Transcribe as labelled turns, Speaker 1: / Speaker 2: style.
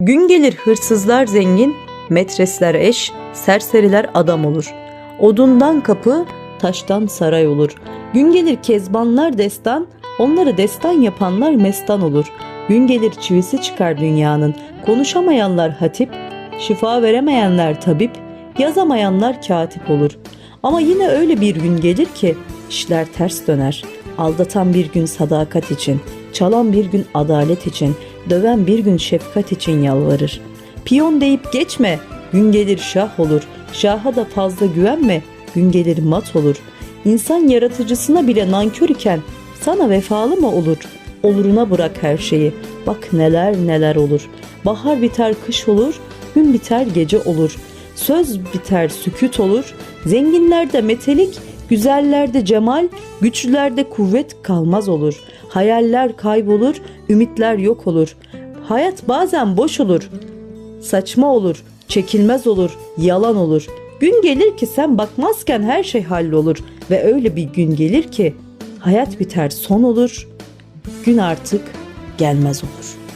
Speaker 1: Gün gelir hırsızlar zengin, metresler eş, serseriler adam olur. Odundan kapı, taştan saray olur. Gün gelir kezbanlar destan, onları destan yapanlar mestan olur. Gün gelir çivisi çıkar dünyanın, konuşamayanlar hatip, şifa veremeyenler tabip, yazamayanlar katip olur. Ama yine öyle bir gün gelir ki işler ters döner. Aldatan bir gün sadakat için, çalan bir gün adalet için, döven bir gün şefkat için yalvarır. Piyon deyip geçme, gün gelir şah olur. Şaha da fazla güvenme, gün gelir mat olur. İnsan yaratıcısına bile nankör iken sana vefalı mı olur? Oluruna bırak her şeyi. Bak neler neler olur. Bahar biter kış olur, gün biter gece olur. Söz biter süküt olur. Zenginlerde metelik, güzellerde cemal, güçlülerde kuvvet kalmaz olur. Hayaller kaybolur, ümitler yok olur. Hayat bazen boş olur. Saçma olur, çekilmez olur, yalan olur. Gün gelir ki sen bakmazken her şey hallolur ve öyle bir gün gelir ki hayat biter son olur, gün artık gelmez olur.''